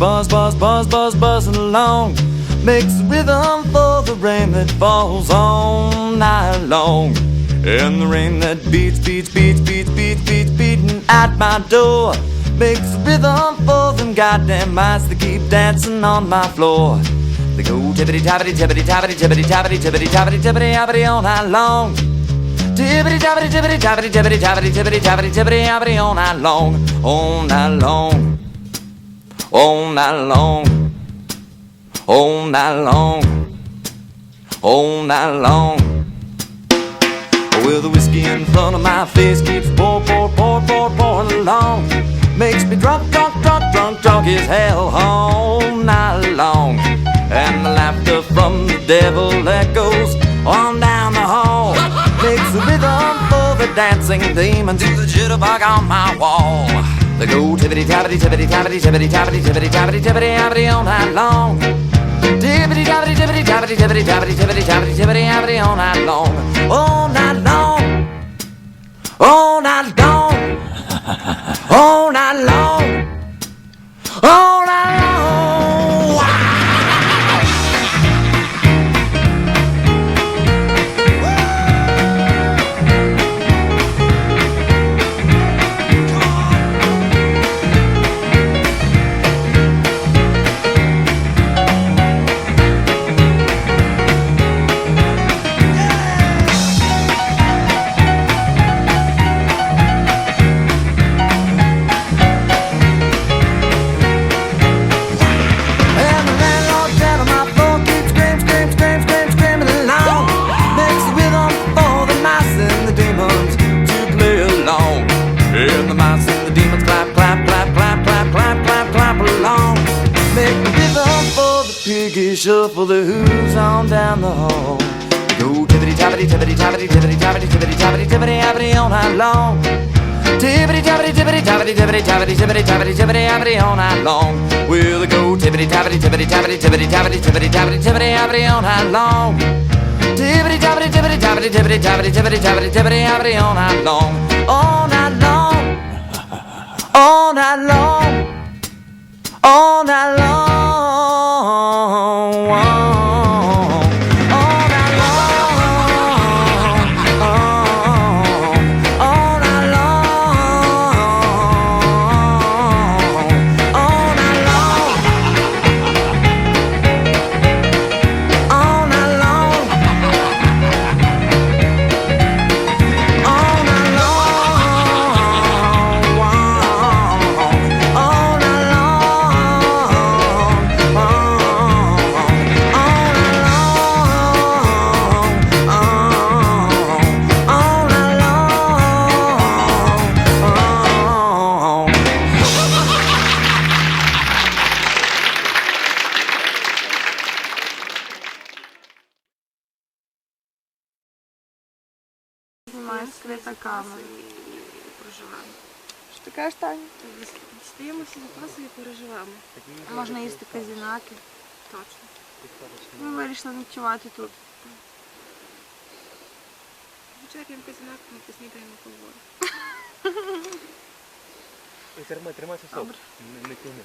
buzz, buzz, buzz, buzz, buzzing along. Makes rhythm for the rain that falls all night long. And the rain that beats, beats, beats, beats, beats, beats, beating at my door. Makes rhythm for them goddamn mice that keep dancing on my floor. They go tippity tappity tippity tappity tippity tappity tippity tappity tippity tappity all night long. Tippity tappity tippity tappity tippity tappity tippity tappity tippity tappity all night long, all night long, all night long, all night long, all night long. Well, the whiskey in front of my face keeps pour, pour, pour, pour, pouring along. Makes me drunk, drunk, drunk, drunk, drunk as hell all night long. And the laughter from the devil echoes on down the hall. Makes a rhythm for the dancing demons to the jitterbug on my wall. They go tibbity tabbity tibbity tabbity tibbity tabbity tibbity tabbity tibbity tabbity all night long. Tibbity tabbity tibbity tabbity tibbity tabbity tibbity tabbity tibbity tabbity all night long. All night miles and the demons clap, clap, clap, clap, clap, clap, clap, clap along. Make the rhythm for the piggy shuffle the hooves on down the hall. Go tibbity tabbity tibbity tabbity tibbity tabbity tibbity tabbity tibbity tabbity all night long. Tibbity tabbity tibbity tabbity tibbity tabbity tibbity tabbity tibbity tabbity all night long. Will it go tibbity tabbity tibbity tabbity tibbity tabbity tibbity tabbity tibbity tabbity all night long? Tibbity tabbity tibbity tabbity tibbity tabbity tibbity tabbity tibbity tabbity all night long. Oh. All night long. All night long. Москве така. Проживаємо. Що ти кажеш, Таня? Тобто Дістаємо всі запаси і переживаємо. Можна їсти казінаки. Точно. Ми вирішили ночувати тут. Тобто. Вечернім казінаком ми поснідаємо поволі. Тримай, тримайся, все. Не тягни.